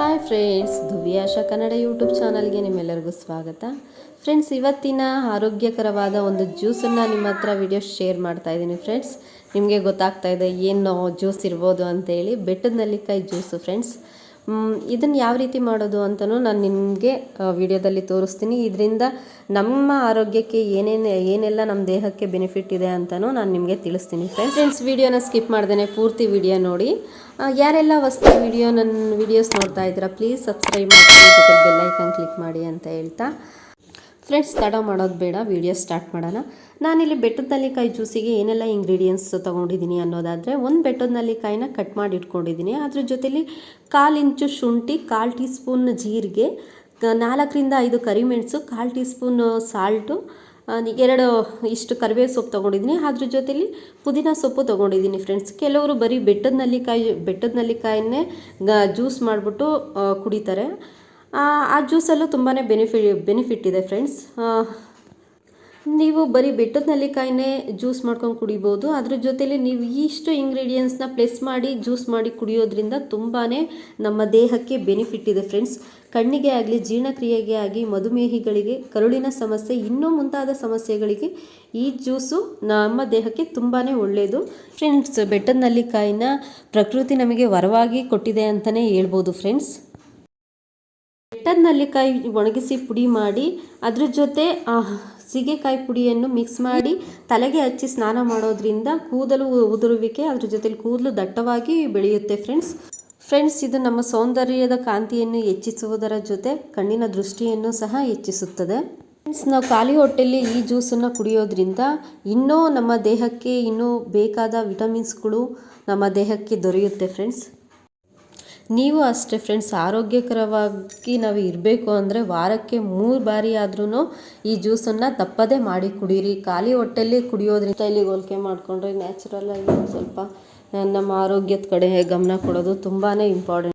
Hi friends ಧುವಿಯಾಶ Kannada YouTube ಚಾನಲ್ಗೆ ನಿಮ್ಮೆಲ್ಲರಿಗೂ ಸ್ವಾಗತ. ಫ್ರೆಂಡ್ಸ್, ಇವತ್ತಿನ ಆರೋಗ್ಯಕರವಾದ ಒಂದು ಜ್ಯೂಸನ್ನು ನಿಮ್ಮ ಹತ್ರ ವಿಡಿಯೋ ಶೇರ್ ಮಾಡ್ತಾ ಇದ್ದೀನಿ ಫ್ರೆಂಡ್ಸ್. ನಿಮಗೆ ಗೊತ್ತಾಗ್ತಾ ಇದೆ, ಏನು ಜ್ಯೂಸ್ ಇರ್ಬೋದು ಅಂತೇಳಿ ಬೆಟ್ಟದ ನೆಲ್ಲಿಕಾಯಿ ಜ್ಯೂಸು ಫ್ರೆಂಡ್ಸ್. ಇದನ್ನು ಯಾವ ರೀತಿ ಮಾಡೋದು ಅಂತಲೂ ನಾನು ನಿಮಗೆ ವಿಡಿಯೋದಲ್ಲಿ ತೋರಿಸ್ತೀನಿ. ಇದರಿಂದ ನಮ್ಮ ಆರೋಗ್ಯಕ್ಕೆ ಏನೇನು, ಏನೆಲ್ಲ ನಮ್ಮ ದೇಹಕ್ಕೆ ಬೆನಿಫಿಟ್ ಇದೆ ಅಂತಲೂ ನಾನು ನಿಮಗೆ ತಿಳಿಸ್ತೀನಿ. ಫ್ರೆಂಡ್ಸ್ ಫ್ರೆಂಡ್ಸ್ ವಿಡಿಯೋನ ಸ್ಕಿಪ್ ಮಾಡ್ದೇ ಪೂರ್ತಿ ವಿಡಿಯೋ ನೋಡಿ. ಯಾರೆಲ್ಲ ಹೊಸ್ತು ವಿಡಿಯೋ ನನ್ನ ವಿಡಿಯೋಸ್ ನೋಡ್ತಾ ಇದ್ದೀರಾ ಪ್ಲೀಸ್ ಸಬ್ಸ್ಕ್ರೈಬ್ ಮಾಡಿ ಜೊತೆ ಬೆಲ್ಲೈಕನ್ ಕ್ಲಿಕ್ ಮಾಡಿ ಅಂತ ಹೇಳ್ತಾ. ಫ್ರೆಂಡ್ಸ್, ತಡ ಮಾಡೋದು ಬೇಡ, ವಿಡಿಯೋ ಸ್ಟಾರ್ಟ್ ಮಾಡೋಣ. ನಾನಿಲ್ಲಿ ಬೆಟ್ಟದ ನಲ್ಲಿಕಾಯಿ ಜ್ಯೂಸಿಗೆ ಏನೆಲ್ಲ ಇಂಗ್ರೀಡಿಯೆಂಟ್ಸ್ ತೊಗೊಂಡಿದ್ದೀನಿ ಅನ್ನೋದಾದರೆ, ಒಂದು ಬೆಟ್ಟದ ನಲ್ಲಿಕಾಯಿನ ಕಟ್ ಮಾಡಿ ಇಟ್ಕೊಂಡಿದ್ದೀನಿ. ಅದ್ರ ಜೊತೆಲಿ ಕಾಲು ಇಂಚು ಶುಂಠಿ, ಕಾಲು ಟೀ ಸ್ಪೂನ್ ಜೀರಿಗೆ ನಾಲ್ಕರಿಂದ ಐದು ಕರಿಮೆಣಸು, ಕಾಲು ಟೀ ಸ್ಪೂನ್ ಸಾಲ್ಟು ಎರಡು ಇಷ್ಟು ಕರಿಬೇವು ಸೊಪ್ಪು ತೊಗೊಂಡಿದ್ದೀನಿ. ಅದ್ರ ಜೊತೆಲಿ ಪುದೀನ ಸೊಪ್ಪು ತೊಗೊಂಡಿದ್ದೀನಿ ಫ್ರೆಂಡ್ಸ್. ಕೆಲವರು ಬರೀ ಬೆಟ್ಟದ ನಲ್ಲಿಕಾಯಿ, ಬೆಟ್ಟದ ನಲ್ಲಿಕಾಯಿನೇ ಜ್ಯೂಸ್ ಮಾಡಿಬಿಟ್ಟು ಕುಡಿತಾರೆ. ಆ ಜ್ಯೂಸಲ್ಲೂ ತುಂಬಾ ಬೆನಿಫಿ ಬೆನಿಫಿಟ್ ಇದೆ ಫ್ರೆಂಡ್ಸ್ ನೀವು ಬರೀ ಬೆಟ್ಟದ ನೆಲ್ಲಿಕಾಯಿನೇ ಜ್ಯೂಸ್ ಮಾಡ್ಕೊಂಡು ಕುಡಿಬೋದು. ಅದ್ರ ಜೊತೆಲಿ ನೀವು ಇಷ್ಟು ಇಂಗ್ರೀಡಿಯೆಂಟ್ಸ್ನ ಪ್ಲೇಸ್ ಮಾಡಿ ಜ್ಯೂಸ್ ಮಾಡಿ ಕುಡಿಯೋದ್ರಿಂದ ತುಂಬಾ ನಮ್ಮ ದೇಹಕ್ಕೆ ಬೆನಿಫಿಟ್ ಇದೆ ಫ್ರೆಂಡ್ಸ್ ಕಣ್ಣಿಗೆ ಆಗಲಿ, ಜೀರ್ಣಕ್ರಿಯೆಗೆ ಆಗಿ ಮಧುಮೇಹಿಗಳಿಗೆ, ಕರುಳಿನ ಸಮಸ್ಯೆ, ಇನ್ನೂ ಮುಂತಾದ ಸಮಸ್ಯೆಗಳಿಗೆ ಈ ಜ್ಯೂಸು ನಮ್ಮ ದೇಹಕ್ಕೆ ತುಂಬಾ ಒಳ್ಳೆಯದು ಫ್ರೆಂಡ್ಸ್ ಬೆಟ್ಟದ ನೆಲ್ಲಿಕಾಯಿನ ಪ್ರಕೃತಿ ನಮಗೆ ವರವಾಗಿ ಕೊಟ್ಟಿದೆ ಅಂತಲೇ ಹೇಳ್ಬೋದು ಫ್ರೆಂಡ್ಸ್ ಬೆಟ್ಟದ ನಲ್ಲಿಕಾಯಿ ಒಣಗಿಸಿ ಪುಡಿ ಮಾಡಿ ಅದ್ರ ಜೊತೆ ಆ, ಸೀಗೆಕಾಯಿ ಪುಡಿಯನ್ನು ಮಿಕ್ಸ್ ಮಾಡಿ ತಲೆಗೆ ಹಚ್ಚಿ ಸ್ನಾನ ಮಾಡೋದ್ರಿಂದ ಕೂದಲು ಉದುರುವಿಕೆ ಅದ್ರ ಜೊತೆಲಿ ಕೂದಲು ದಟ್ಟವಾಗಿ ಬೆಳೆಯುತ್ತೆ ಫ್ರೆಂಡ್ಸ್. ಫ್ರೆಂಡ್ಸ್ ಇದು ನಮ್ಮ ಸೌಂದರ್ಯದ ಕಾಂತಿಯನ್ನು ಹೆಚ್ಚಿಸುವುದರ ಜೊತೆ ಕಣ್ಣಿನ ದೃಷ್ಟಿಯನ್ನು ಸಹ ಹೆಚ್ಚಿಸುತ್ತದೆ. ಫ್ರೆಂಡ್ಸ್ ನಾವು ಖಾಲಿ ಹೊಟ್ಟೆಯಲ್ಲಿ ಈ ಜ್ಯೂಸನ್ನು ಕುಡಿಯೋದ್ರಿಂದ ಇನ್ನೂ ನಮ್ಮ ದೇಹಕ್ಕೆ ಇನ್ನೂ ಬೇಕಾದ ವಿಟಮಿನ್ಸ್ಗಳು ನಮ್ಮ ದೇಹಕ್ಕೆ ದೊರೆಯುತ್ತೆ ಫ್ರೆಂಡ್ಸ್. ನೀವು ಅಷ್ಟೇ ಫ್ರೆಂಡ್ಸ್ ಆರೋಗ್ಯಕರವಾಗಿ ನಾವು ಇರಬೇಕು ಅಂದರೆ ವಾರಕ್ಕೆ ಮೂರು ಬಾರಿ ಆದ್ರೂ ಈ ಜ್ಯೂಸನ್ನು ತಪ್ಪದೇ ಮಾಡಿ ಕುಡೀರಿ. ಖಾಲಿ ಹೊಟ್ಟೆಲಿ ಕುಡಿಯೋದ್ರಿಂದ ಸ್ಟೈಲಿಗೆ ಹೋಲಿಕೆ ಮಾಡಿಕೊಂಡ್ರೆ ನ್ಯಾಚುರಲ್ ಆಗಿ ಸ್ವಲ್ಪ ನಮ್ಮ ಆರೋಗ್ಯದ ಕಡೆ ಗಮನ ಕೊಡೋದು ತುಂಬಾ ಇಂಪಾರ್ಟೆಂಟ್